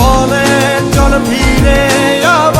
বলে চল ফিরে আবার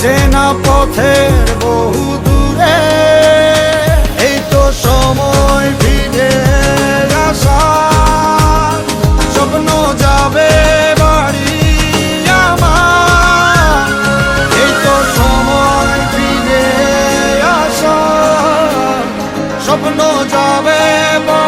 চেনা পথের বহু দূরে, এই তো সময় ফিরে আসার স্বপ্ন যাবে বাড়ি আমার সময় ফিরে আসার স্বপ্ন যাবে বাড়ি